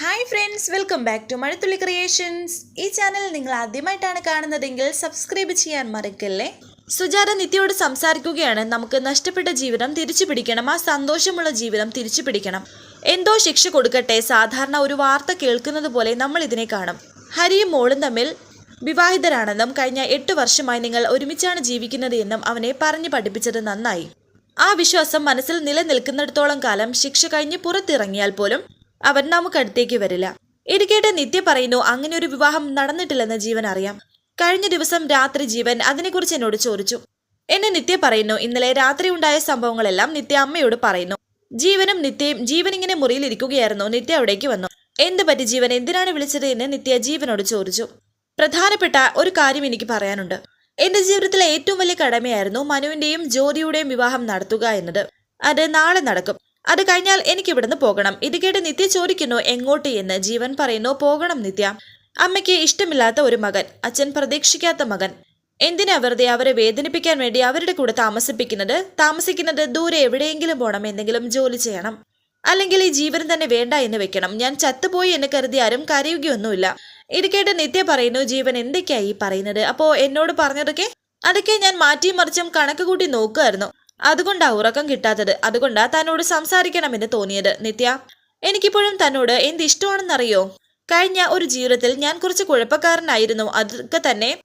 Hi friends welcome back to Mazhathulli creations ഈ channel നിങ്ങൾ ആദ്യമായിട്ടാണ് കാണുന്നതെങ്കിൽ സബ്സ്ക്രൈബ് ചെയ്യാൻ മറക്കല്ലേ? സുജാത നിത്യയോട് സംസാരിക്കുകയാണ്. നമുക്ക് നഷ്ടപ്പെട്ട ജീവിതം തിരിച്ചു പിടിക്കണം. ആ സന്തോഷമുള്ള ജീവിതം തിരിച്ചു പിടിക്കണം. എന്തോ ശിക്ഷ കൊടുക്കട്ടെ. സാധാരണ ഒരു വാർത്ത കേൾക്കുന്നത് പോലെ നമ്മൾ ഇതിനെ കാണും. ഹരിയും മോളും തമ്മിൽ വിവാഹിതരാണെന്നും കഴിഞ്ഞ എട്ട് വർഷമായി നിങ്ങൾ ഒരുമിച്ചാണ് ജീവിക്കുന്നത് എന്നും അവനെ പറഞ്ഞു പഠിപ്പിച്ചത് നന്നായി. ആ വിശ്വാസം മനസ്സിൽ നിലനിൽക്കുന്നിടത്തോളം കാലം ശിക്ഷ കഴിഞ്ഞ് പുറത്തിറങ്ങിയാൽ പോലും അവൻ നമുക്കടുത്തേക്ക് വരില്ല. ഇത് കേട്ട് നിത്യ പറയുന്നു അങ്ങനെ ഒരു വിവാഹം നടന്നിട്ടില്ലെന്ന് ജീവൻ അറിയാം. കഴിഞ്ഞ ദിവസം രാത്രി ജീവൻ അതിനെക്കുറിച്ച് എന്നോട് ചോദിച്ചു. എന്നെ നിത്യ പറയുന്നു ഇന്നലെ രാത്രി ഉണ്ടായ സംഭവങ്ങളെല്ലാം നിത്യ അമ്മയോട് പറയുന്നു. ജീവനും നിത്യയും ജീവൻ ഇങ്ങനെ മുറിയിലിരിക്കുകയായിരുന്നു നിത്യ അവിടേക്ക് വന്നു. എന്ത് പറ്റി ജീവൻ? എന്തിനാണ് വിളിച്ചത്? എന്ന് നിത്യ ജീവനോട് ചോദിച്ചു. പ്രധാനപ്പെട്ട ഒരു കാര്യം എനിക്ക് പറയാനുണ്ട്. എന്റെ ജീവിതത്തിലെ ഏറ്റവും വലിയ കടമയായിരുന്നു മനുവിന്റെയും ജ്യോതിയുടെയും വിവാഹം നടത്തുക എന്നത്. അത് നാളെ നടക്കും. അത് കഴിഞ്ഞാൽ എനിക്ക് ഇവിടുന്ന് പോകണം. ഇത് കേട്ട് നിത്യ ചോദിക്കുന്നു എങ്ങോട്ട്? എന്ന്. ജീവൻ പറയുന്നു പോകണം നിത്യ. അമ്മയ്ക്ക് ഇഷ്ടമില്ലാത്ത ഒരു മകൻ അച്ഛൻ പ്രതീക്ഷിക്കാത്ത മകൻ. എന്തിനാ വെറുതെ അവരെ വേദനിപ്പിക്കാൻ വേണ്ടി അവരുടെ കൂടെ താമസിപ്പിക്കുന്നത്? താമസിക്കുന്നത് ദൂരെ എവിടെയെങ്കിലും പോകണം എന്തെങ്കിലും ജോലി ചെയ്യണം. അല്ലെങ്കിൽ ഈ ജീവൻ തന്നെ വേണ്ട എന്ന് വെക്കണം. ഞാൻ ചത്തുപോയി എന്ന് കരുതി ആരും കരയുകയൊന്നുമില്ല. ഇത് കേട്ട് നിത്യ പറയുന്നു ജീവൻ എന്തൊക്കെയായി പറയുന്നത്? അപ്പോ എന്നോട് പറഞ്ഞതൊക്കെ? അതൊക്കെ ഞാൻ മാറ്റിയും മറിച്ചും കണക്ക് കൂട്ടി നോക്കുമായിരുന്നു അതുകൊണ്ടാ ഉറക്കം കിട്ടാത്തത്. അതുകൊണ്ടാ തന്നോട് സംസാരിക്കണമെന്ന് തോന്നിയത്. നിത്യ എനിക്കിപ്പോഴും തന്നോട് എന്ത് ഇഷ്ടമാണെന്നറിയോ കഴിഞ്ഞ ഒരു ജീവിതത്തിൽ ഞാൻ കുറച്ച് കുഴപ്പക്കാരനായിരുന്നു. അതൊക്കെ തന്നെ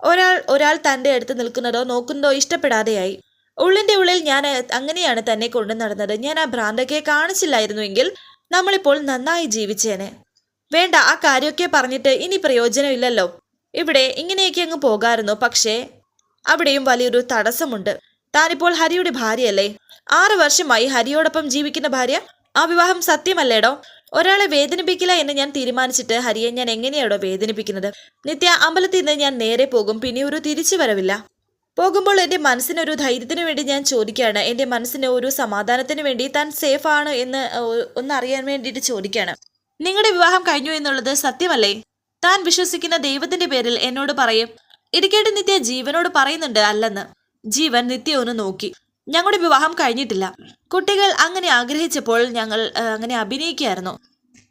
ഒരാൾ ഒരാൾ തന്റെ അടുത്ത് നിൽക്കുന്നതോ നോക്കുന്നതോ ഇഷ്ടപ്പെടാതെയായി. ഉള്ളിന്റെ ഉള്ളിൽ ഞാൻ അങ്ങനെയാണ് തന്നെ കൊണ്ടു നടന്നത്. ഞാൻ ആ ഭ്രാന്തക്കെ കാണിച്ചില്ലായിരുന്നുവെങ്കിൽ നമ്മളിപ്പോൾ നന്നായി ജീവിച്ചേനെ. വേണ്ട ആ കാര്യമൊക്കെ പറഞ്ഞിട്ട് ഇനി പ്രയോജനമില്ലല്ലോ. ഇവിടെ ഇങ്ങനെയൊക്കെ അങ്ങ് പോകാമായിരുന്നു പക്ഷേ അവിടെയും വലിയൊരു തടസ്സമുണ്ട്. താനിപ്പോൾ ഹരിയുടെ ഭാര്യയല്ലേ? ആറു വർഷമായി ഹരിയോടൊപ്പം ജീവിക്കുന്ന ഭാര്യ? ആ വിവാഹം സത്യമല്ലേടോ? ഒരാളെ വേദനിപ്പിക്കില്ല എന്ന് ഞാൻ തീരുമാനിച്ചിട്ട് ഹരിയെ ഞാൻ എങ്ങനെയാടോ വേദനിപ്പിക്കുന്നത്? നിത്യ അമ്പലത്തിൽ നിന്ന് ഞാൻ നേരെ പോകും പിന്നെ ഒരു തിരിച്ചു വരവില്ല. പോകുമ്പോൾ എന്റെ മനസ്സിനൊരു ധൈര്യത്തിന് വേണ്ടി ഞാൻ ചോദിക്കുകയാണ്. എന്റെ മനസ്സിന് ഒരു സമാധാനത്തിന് വേണ്ടി താൻ സേഫ് ആണ് എന്ന് ഒന്ന് അറിയാൻ വേണ്ടിയിട്ട് ചോദിക്കുകയാണ്. നിങ്ങളുടെ വിവാഹം കഴിഞ്ഞു എന്നുള്ളത് സത്യമല്ലേ? താൻ വിശ്വസിക്കുന്ന ദൈവത്തിന്റെ പേരിൽ എന്നോട് പറയും. ഇടുക്കേട്ട് നിത്യ ജീവനോട് പറയുന്നുണ്ട് അല്ലെന്ന്. ജീവൻ നിത്യ ഒന്ന് നോക്കി. ഞങ്ങളുടെ വിവാഹം കഴിഞ്ഞിട്ടില്ല. കുട്ടികൾ അങ്ങനെ ആഗ്രഹിച്ചപ്പോൾ ഞങ്ങൾ അങ്ങനെ അഭിനയിക്കുകയായിരുന്നു.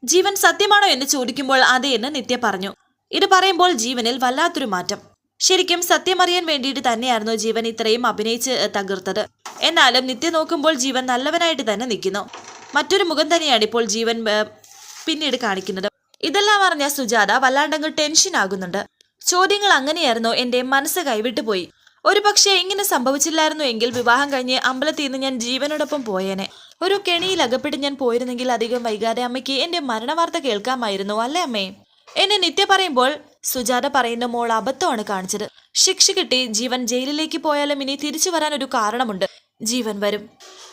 ജീവൻ സത്യമാണോ എന്ന് ചോദിക്കുമ്പോൾ അതെ എന്ന് നിത്യ പറഞ്ഞു. ഇത് പറയുമ്പോൾ ജീവനിൽ വല്ലാത്തൊരു മാറ്റം. ശരിക്കും സത്യമറിയാൻ വേണ്ടിയിട്ട് തന്നെയായിരുന്നു ജീവൻ ഇത്രയും അഭിനയിച്ച് തകർത്തത്. എന്നാലും നിത്യ നോക്കുമ്പോൾ ജീവൻ നല്ലവനായിട്ട് തന്നെ നിൽക്കുന്നു. മറ്റൊരു മുഖം തന്നെയാണ് ഇപ്പോൾ ജീവൻ പിന്നീട് കാണിക്കുന്നത്. ഇതെല്ലാം അറിഞ്ഞ സുജാത വല്ലാണ്ടങ്ങ് ടെൻഷൻ ആകുന്നുണ്ട്. ചോദ്യങ്ങൾ അങ്ങനെയായിരുന്നു എന്റെ മനസ്സ് കൈവിട്ടു പോയി ഒരു പക്ഷേ ഇങ്ങനെ സംഭവിച്ചില്ലായിരുന്നു എങ്കിൽ വിവാഹം കഴിഞ്ഞ് അമ്പലത്തിൽ നിന്ന് ഞാൻ ജീവനോടൊപ്പം പോയേനെ. ഒരു കെണിയിൽ അകപ്പെട്ട് ഞാൻ പോയിരുന്നെങ്കിൽ അധികം വൈകാതെ അമ്മയ്ക്ക് എന്റെ മരണവാർത്ത കേൾക്കാമായിരുന്നു അല്ലേ അമ്മേ? എന്നെ നിത്യ പറയുമ്പോൾ സുജാത പറയുന്ന മോൾ അബദ്ധമാണ് കാണിച്ചത്. ശിക്ഷ കിട്ടി ജീവൻ ജയിലിലേക്ക് പോയാലും ഇനി തിരിച്ചു വരാൻ ഒരു കാരണമുണ്ട്. ജീവൻ വരും.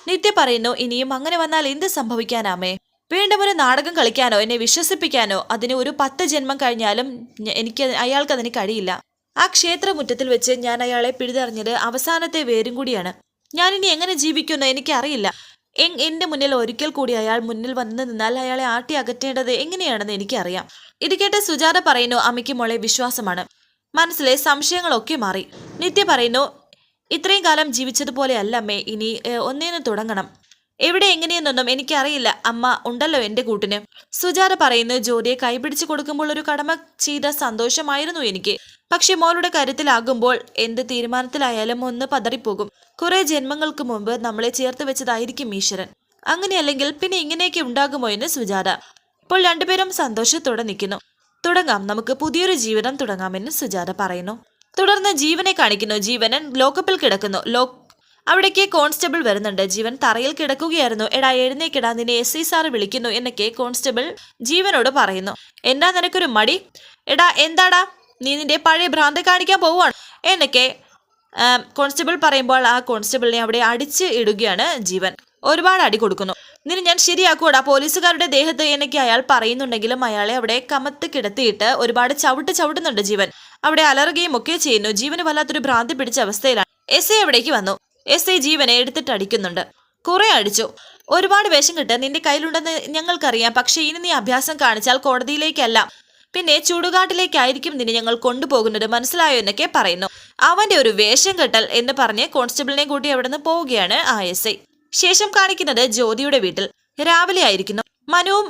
നിത്യ പറയുന്നു ഇനിയും അങ്ങനെ വന്നാൽ എന്ത് സംഭവിക്കാനാമേ വീണ്ടും ഒരു നാടകം കളിക്കാനോ എന്നെ വിശ്വസിപ്പിക്കാനോ അതിന് ഒരു പത്ത് ജന്മം കഴിഞ്ഞാലും എനിക്ക് അയാൾക്ക് അതിന് കഴിയില്ല. ആ ക്ഷേത്രമുറ്റത്തിൽ വെച്ച് ഞാൻ അയാളെ പിഴുതറിഞ്ഞത് അവസാനത്തെ വേരും കൂടിയാണ്. ഞാൻ ഇനി എങ്ങനെ ജീവിക്കുമെന്ന് എനിക്കറിയില്ല. എന്റെ മുന്നിൽ ഒരിക്കൽ കൂടി അയാൾ മുന്നിൽ വന്നു നിന്നാൽ അയാളെ ആട്ടി അകറ്റേണ്ടത് എങ്ങനെയാണെന്ന് എനിക്കറിയാം. ഇത് കേട്ട് സുജാത പറയുന്നു അമ്മയ്ക്ക് മോളെ വിശ്വാസമാണ്. മനസ്സിലെ സംശയങ്ങളൊക്കെ മാറി. നിത്യ പറയുന്നു ഇത്രയും കാലം ജീവിച്ചതുപോലെ അല്ല അമ്മേ ഇനി ഒന്നേന്ന് തുടങ്ങണം. എവിടെ എങ്ങനെയെന്നൊന്നും എനിക്കറിയില്ല. അമ്മ ഉണ്ടല്ലോ എന്റെ കൂട്ടിന്. സുജാത പറയുന്നു ജോലിയെ കൈപിടിച്ചു കൊടുക്കുമ്പോൾ ഒരു കടമ ചെയ്ത സന്തോഷമായിരുന്നു എനിക്ക്. പക്ഷെ മോളുടെ കാര്യത്തിലാകുമ്പോൾ എന്ത് തീരുമാനത്തിലായാലും ഒന്ന് പതറിപ്പോകും. കുറെ ജന്മങ്ങൾക്ക് മുമ്പ് നമ്മളെ ചേർത്ത് വെച്ചതായിരിക്കും ഈശ്വരൻ. അങ്ങനെയല്ലെങ്കിൽ പിന്നെ ഇങ്ങനെയൊക്കെ ഉണ്ടാകുമോ എന്ന് സുജാത. ഇപ്പോൾ രണ്ടുപേരും സന്തോഷത്തോടെ നിൽക്കുന്നു. തുടങ്ങാം. നമുക്ക് പുതിയൊരു ജീവിതം തുടങ്ങാമെന്ന് സുജാത പറയുന്നു. തുടർന്ന് ജീവനെ കാണിക്കുന്നു. ജീവനൻ ലോക്കപ്പിൽ കിടക്കുന്നു. ലോ അവിടേക്ക് കോൺസ്റ്റബിൾ വരുന്നുണ്ട്. ജീവൻ തറയിൽ കിടക്കുകയായിരുന്നു. എടാ എഴുന്നേക്കിടാ നിന്നെ എസ് ഐ വിളിക്കുന്നു എന്നൊക്കെ കോൺസ്റ്റബിൾ ജീവനോട് പറയുന്നു. എന്താ നിനക്കൊരു മടി? എടാ എന്താടാ? നീ നിന്റെ പഴയ ഭ്രാന്ത് കാണിക്കാൻ പോവുകയാണ് എന്നൊക്കെ കോൺസ്റ്റബിൾ പറയുമ്പോൾ ആ കോൺസ്റ്റബിളിനെ അവിടെ അടിച്ച് ഇടുകയാണ് ജീവൻ. ഒരുപാട് അടി കൊടുക്കുന്നു. നിന്നെ ഞാൻ ശരിയാക്കൂടാ പോലീസുകാരുടെ ദേഹത്ത് എന്നൊക്കെ അയാൾ പറയുന്നുണ്ടെങ്കിലും അയാളെ അവിടെ കമത്ത് കിടത്തിയിട്ട് ഒരുപാട് ചവിട്ട് ചവിട്ടുന്നുണ്ട് ജീവൻ. അവിടെ അലറുകയും ഒക്കെ ചെയ്യുന്നു. ജീവന് വല്ലാത്തൊരു ഭ്രാന്തി പിടിച്ച അവസ്ഥയിലാണ്. എസ് ഐ എവിടേക്ക് വന്നു. എസ് ഐ ജീവനെ എടുത്തിട്ട് അടിക്കുന്നുണ്ട്. കുറെ അടിച്ചു. ഒരുപാട് വേഷം കിട്ടുക നിന്റെ കയ്യിലുണ്ടെന്ന് ഞങ്ങൾക്കറിയാം. പക്ഷെ ഇനി നീ അഭ്യാസം കാണിച്ചാൽ കോടതിയിലേക്കല്ല. പിന്നെ ചുടുകാട്ടിലേക്കായിരിക്കും നിന്നെ ഞങ്ങൾ കൊണ്ടുപോകുന്നത്. മനസ്സിലായോ എന്നൊക്കെ പറയുന്നു. അവന്റെ ഒരു വേഷം കെട്ടൽ എന്ന് പറഞ്ഞ് കോൺസ്റ്റബിളിനെ കൂട്ടി അവിടെ നിന്ന് പോവുകയാണ് ആ എസ് ഐ. ശേഷം കാണിക്കുന്നത് ജ്യോതിയുടെ വീട്ടിൽ. രാവിലെ ആയിരിക്കുന്നു. മനുവും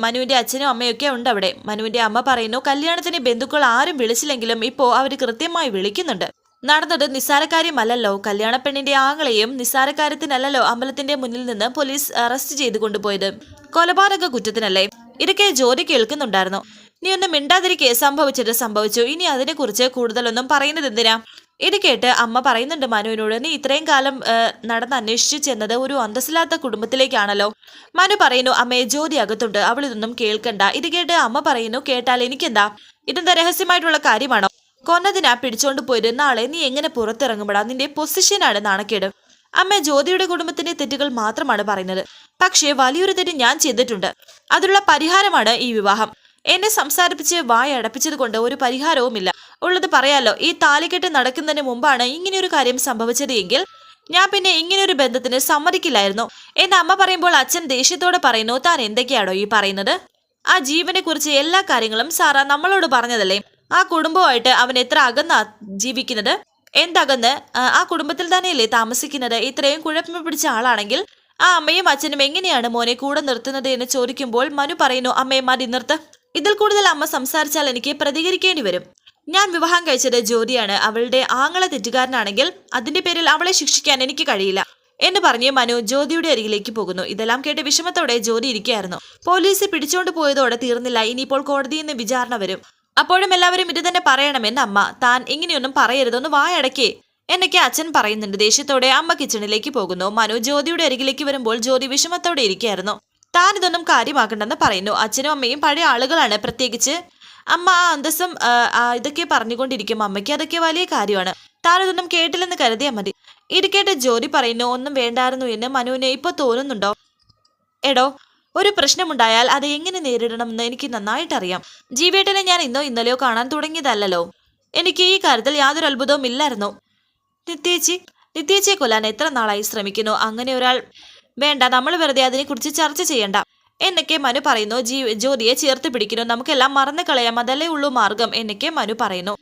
മനുവിന്റെ അച്ഛനും അമ്മയും ഒക്കെ ഉണ്ട് അവിടെ. മനുവിന്റെ അമ്മ പറയുന്നു കല്യാണത്തിന് ബന്ധുക്കൾ ആരും വിളിച്ചില്ലെങ്കിലും ഇപ്പോൾ അവർ കൃത്യമായി വിളിക്കുന്നുണ്ട്. നടന്നത് നിസ്സാരക്കാര്യമല്ലല്ലോ. കല്യാണപ്പെണ്ണിന്റെ ആങ്ങളെയും നിസ്സാരക്കാര്യത്തിനല്ലല്ലോ അമ്പലത്തിന്റെ മുന്നിൽ നിന്ന് പോലീസ് അറസ്റ്റ് ചെയ്ത് കൊണ്ടുപോയത്. കൊലപാതക കുറ്റത്തിനല്ലേ? ഇതൊക്കെ ജോലി കേൾക്കുന്നുണ്ടായിരുന്നു. നീ ഒന്നും മിണ്ടാതിരിക്കെ സംഭവിച്ചത് സംഭവിച്ചു. ഇനി അതിനെക്കുറിച്ച് കൂടുതലൊന്നും പറയുന്നത് എന്തിനാ? ഇത് കേട്ട് അമ്മ പറയുന്നുണ്ട് മനുവിനോട് നീ ഇത്രയും കാലം നടന്ന് അന്വേഷിച്ചു ചെന്നത് ഒരു അന്തസ്സില്ലാത്ത കുടുംബത്തിലേക്കാണല്ലോ. മനു പറയുന്നു അമ്മയെ ജോലി അകത്തുണ്ട്. അവൾ ഇതൊന്നും കേൾക്കണ്ട. ഇത് കേട്ട് അമ്മ പറയുന്നു കേട്ടാൽ എനിക്കെന്താ? ഇതെന്താ രഹസ്യമായിട്ടുള്ള കാര്യമാണോ? കൊന്നതിനാ പിടിച്ചോണ്ട് പോയിട്ട് നാളെ നീ എങ്ങനെ പുറത്തിറങ്ങുമ്പോഴാ നിന്റെ പൊസിഷനാണ് നാണക്കേട്. അമ്മ ജ്യോതിയുടെ കുടുംബത്തിന്റെ തെറ്റുകൾ മാത്രമാണ് പറയുന്നത്. പക്ഷേ വലിയൊരു തെറ്റ് ഞാൻ ചെയ്തിട്ടുണ്ട്. അതിനുള്ള പരിഹാരമാണ് ഈ വിവാഹം. എന്നെ സംസാരിപ്പിച്ച് വായ അടപ്പിച്ചത് കൊണ്ട് ഒരു പരിഹാരവുമില്ല. ഉള്ളത് പറയാലോ ഈ താലിക്കെട്ട് നടക്കുന്നതിന് മുമ്പാണ് ഇങ്ങനെയൊരു കാര്യം സംഭവിച്ചത് എങ്കിൽ ഞാൻ പിന്നെ ഇങ്ങനെയൊരു ബന്ധത്തിന് സമ്മതിക്കില്ലായിരുന്നു. എന്റെ അമ്മ പറയുമ്പോൾ അച്ഛൻ ദേഷ്യത്തോടെ പറയുന്നു താൻ എന്തൊക്കെയാണോ ഈ പറയുന്നത്? ആ ജീവനെ കുറിച്ച് എല്ലാ കാര്യങ്ങളും സാറ നമ്മളോട് പറഞ്ഞതല്ലേ? ആ കുടുംബമായിട്ട് അവൻ എത്ര അകന്ന ജീവിക്കുന്നത്? എന്തകന്ന് ആ, കുടുംബത്തിൽ തന്നെയല്ലേ താമസിക്കുന്നത്? ഇത്രയും കുഴപ്പം പിടിച്ച ആളാണെങ്കിൽ ആ അമ്മയും അച്ഛനും എങ്ങനെയാണ് മോനെ കൂടെ നിർത്തുന്നത് എന്ന് ചോദിക്കുമ്പോൾ മനു പറയുന്നു അമ്മയെ മതി നിർത്ത്. ഇതിൽ കൂടുതൽ അമ്മ സംസാരിച്ചാൽ എനിക്ക് പ്രതികരിക്കേണ്ടി വരും. ഞാൻ വിവാഹം കഴിച്ചത് ജ്യോതിയാണ്. അവളുടെ ആങ്ങളെ തെറ്റുകാരനാണെങ്കിൽ അതിന്റെ പേരിൽ അവളെ ശിക്ഷിക്കാൻ എനിക്ക് കഴിയില്ല. എന്ന് പറഞ്ഞ് മനു ജ്യോതിയുടെ അരികിലേക്ക് പോകുന്നു. ഇതെല്ലാം കേട്ട് വിഷമത്തോടെ ജ്യോതി ഇരിക്കുകയായിരുന്നു. പോലീസ് പിടിച്ചോണ്ട് പോയതോടെ തീർന്നില്ല. ഇനിയിപ്പോൾ കോടതിയിൽ നിന്ന് വിചാരണ വരും. അപ്പോഴും എല്ലാവരും ഇത് തന്നെ പറയണമെന്ന് അമ്മ. താൻ ഇങ്ങനെയൊന്നും പറയരുതെന്ന് വായടക്കേ. എന്നൊക്കെ അച്ഛൻ പറയുന്നുണ്ട്. ദേഷ്യത്തോടെ അമ്മ കിച്ചണിലേക്ക് പോകുന്നു. മനു ജ്യോതിയുടെ അരികിലേക്ക് വരുമ്പോൾ ജ്യോതി വിഷമത്തോടെ ഇരിക്കുകയായിരുന്നു. താൻ ഇതൊന്നും കാര്യമാക്കണ്ടെന്ന് പറയുന്നു. അച്ഛനും അമ്മയും പഴയ ആളുകളാണ്. പ്രത്യേകിച്ച് അമ്മ ആ അന്തസ്സം ഇതൊക്കെ പറഞ്ഞുകൊണ്ടിരിക്കും. അമ്മയ്ക്ക് അതൊക്കെ വലിയ കാര്യമാണ്. താൻ ഇതൊന്നും കേട്ടില്ലെന്ന് കരുതിയാൽ മതി. കേട്ട് ജ്യോതി പറയുന്നു ഒന്നും വേണ്ടായിരുന്നു എന്ന് മനുവിനെ ഇപ്പൊ തോന്നുന്നുണ്ടോ? എടോ ഒരു പ്രശ്നമുണ്ടായാൽ അത് എങ്ങനെ നേരിടണമെന്ന് എനിക്ക് നന്നായിട്ട് അറിയാം ജീവേട്ടനെ ഞാൻ ഇന്നോ ഇന്നലെയോ കാണാൻ തുടങ്ങിയതല്ലോ എനിക്ക് ഈ കാര്യത്തിൽ യാതൊരു അത്ഭുതവും ഇല്ലായിരുന്നു. നിത്യേച്ചി നിത്യേച്ചിയെ കൊല്ലാൻ എത്ര നാളായി ശ്രമിക്കുന്നു? അങ്ങനെ ഒരാൾ വേണ്ട നമ്മൾ വെറുതെ അതിനെക്കുറിച്ച് ചർച്ച ചെയ്യണ്ട. എന്നൊക്കെ മനു പറയുന്നു. ജീ ജ്യോതിയെ ചേർത്ത് പിടിക്കുന്നു. നമുക്കെല്ലാം മറന്നു കളയാം. അതല്ലേ ഉള്ളൂ മാർഗം എന്നൊക്കെ മനു പറയുന്നു.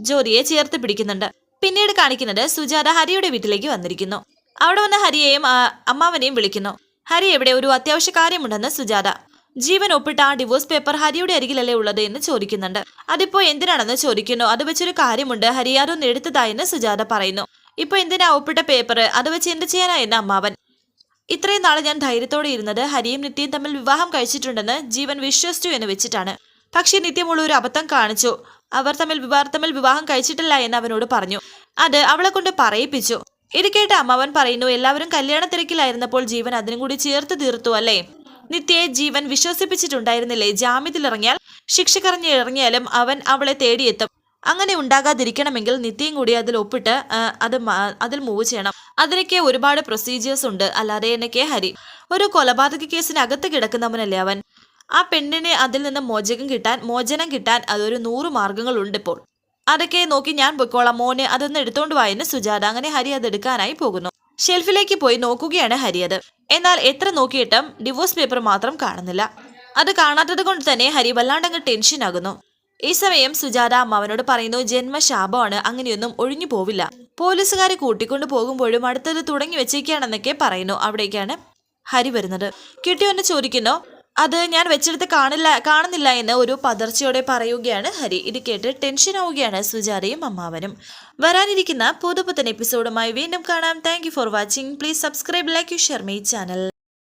ജ്യോതിയെ ചേർത്ത് പിടിക്കുന്നുണ്ട്. പിന്നീട് കാണിക്കുന്നത് സുജാത ഹരിയുടെ വീട്ടിലേക്ക് വന്നിരിക്കുന്നു. അവിടെ വന്ന ഹരിയെയും അമ്മാവനെയും വിളിക്കുന്നു. ഹരി എവിടെ? ഒരു അത്യാവശ്യ കാര്യമുണ്ടെന്ന് സുജാത. ജീവൻ ഒപ്പിട്ട ആ ഡിവോഴ്സ് പേപ്പർ ഹരിയുടെ അരികിലല്ലേ ഉള്ളത് എന്ന് ചോദിക്കുന്നുണ്ട്. അതിപ്പോ എന്തിനാണെന്ന് ചോദിക്കുന്നു? അത് വെച്ചൊരു കാര്യമുണ്ട്. ഹരി അതൊന്ന് എടുത്തതായെന്ന് സുജാത പറയുന്നു. ഇപ്പൊ എന്തിനാ ഒപ്പിട്ട പേപ്പർ അത് വെച്ച് എന്ത് ചെയ്യാനാ എന്ന് അമ്മാവൻ. ഇത്രയും നാൾ ഞാൻ ധൈര്യത്തോടെ ഇരുന്നത് ഹരിയും നിത്യയും തമ്മിൽ വിവാഹം കഴിച്ചിട്ടുണ്ടെന്ന് ജീവൻ വിശ്വസിച്ചു എന്ന് വെച്ചിട്ടാണ്. പക്ഷേ നിത്യമുള്ള ഒരു അബദ്ധം കാണിച്ചു. അവർ തമ്മിൽ വിവാഹ തമ്മിൽ വിവാഹം കഴിച്ചിട്ടില്ല എന്ന് അവനോട് പറഞ്ഞു. അത് അവളെ കൊണ്ട് പറയിപ്പിച്ചു. ഇത് കേട്ട് അമ്മാവൻ പറയുന്നു എല്ലാവരും കല്യാണ തിരക്കിലായിരുന്നപ്പോൾ ജീവൻ അതിനും കൂടി ചേർത്ത് തീർത്തു അല്ലേ? നിത്യയെ ജീവൻ വിശ്വസിപ്പിച്ചിട്ടുണ്ടായിരുന്നില്ലേ? ജാമ്യത്തിലിറങ്ങിയാൽ ശിക്ഷ കറിഞ്ഞിറങ്ങിയാലും അവൻ അവളെ തേടിയെത്തും. അങ്ങനെ ഉണ്ടാകാതിരിക്കണമെങ്കിൽ നിത്യയും കൂടി അതിൽ ഒപ്പിട്ട് അത് അതിൽ മൂവ് ചെയ്യണം. അതിനൊക്കെ ഒരുപാട് പ്രൊസീജിയേഴ്സ് ഉണ്ട്. അല്ലാതെ എന്നൊക്കെ ഹരി. ഒരു കൊലപാതക കേസിനകത്ത് കിടക്കുന്നവനല്ലേ അവൻ. ആ പെണ്ണിനെ അതിൽ നിന്ന് മോചകം കിട്ടാൻ മോചനം കിട്ടാൻ അതൊരു നൂറ് മാർഗങ്ങളുണ്ട് ഇപ്പോൾ. അതൊക്കെ നോക്കി ഞാൻ പൊയ്ക്കോളാം. മോനെ അതൊന്ന് എടുത്തോണ്ട് വായെന്ന് സുജാത അങ്ങനെ ഹരി അത് എടുക്കാനായി പോകുന്നു. ഷെൽഫിലേക്ക് പോയി നോക്കുകയാണ് ഹരി അത്. എന്നാൽ എത്ര നോക്കിയിട്ടും ഡിവോഴ്സ് പേപ്പർ മാത്രം കാണുന്നില്ല. അത് കാണാത്തത് കൊണ്ട് തന്നെ ഹരി വല്ലാണ്ടങ്ങ് ടെൻഷൻ ആകുന്നു. ഈ സമയം സുജാത അമ്മാവനോട് പറയുന്നു ജന്മശാപമാണ്. അങ്ങനെയൊന്നും ഒഴിഞ്ഞു പോവില്ല. പോലീസുകാരെ കൂട്ടിക്കൊണ്ടു പോകുമ്പോഴും അടുത്തത് തുടങ്ങി വെച്ചേക്കാണെന്നൊക്കെ പറയുന്നു. അവിടേക്കാണ് ഹരി വരുന്നത്. കിട്ടിയൊന്ന് ചോദിക്കുന്നു അത് ഞാൻ വെച്ചെടുത്ത് കാണില്ല കാണുന്നില്ല എന്ന് ഒരു പതർച്ചയോടെ പറയുകയാണ് ഹരി. ഇത് കേട്ട് ടെൻഷൻ ആവുകയാണ് സുജാതയും അമ്മാവനും. വരാനിരിക്കുന്ന പുതുപുത്തൻ എപ്പിസോഡുമായി വീണ്ടും കാണാം. Thank for watching please subscribe like you share my channel